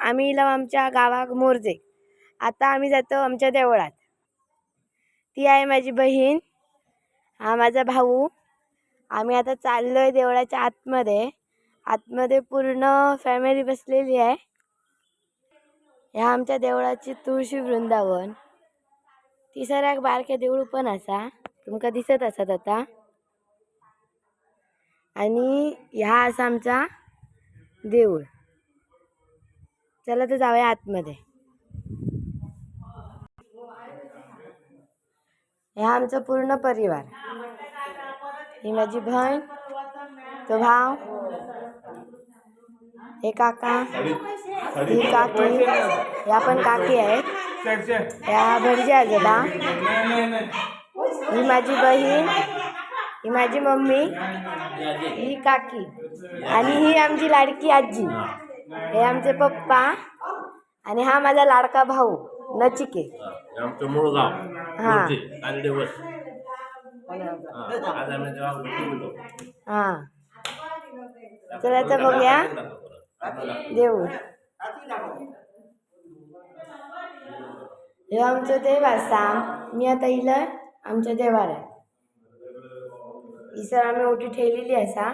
आम्ही इलो आमच्या गावाक मोरजे. आता आम्ही जातो आमच्या देवळात. ती आहे माझी बहीण हा माझा भाऊ. आम्ही आता चाललो आहे देवळाच्या आतमध्ये. आतमध्ये पूर्ण फॅमिली बसलेली आहे. ह्या आमच्या देवळाची तुळशी वृंदावन. ती एक बारके देऊळ पण असा. तुमका दिसत असत आता. आणि ह्या असा आमचा देऊळ. चला तर जाऊया आतमध्ये. ह्या आमचा पूर्ण परिवार. ही माझी बहीण तो भाव हे काका ही काकी या पण काकी आहेत. या भटजी आजोबा. ही माझी बहीण ही माझी मम्मी ही काकी आणि ही आमची लाडकी आजी. हे आमचे पप्पा आणि हा माझा लाडका भाऊ नचिके. हे आमचं मूळ गाव हा. हा. हा. चला तर बघूया. देऊळ हे आमचं देव असा मी आता इलं आमच्या देवार आहे ही सर आम्ही ओटी ठेवलेली असा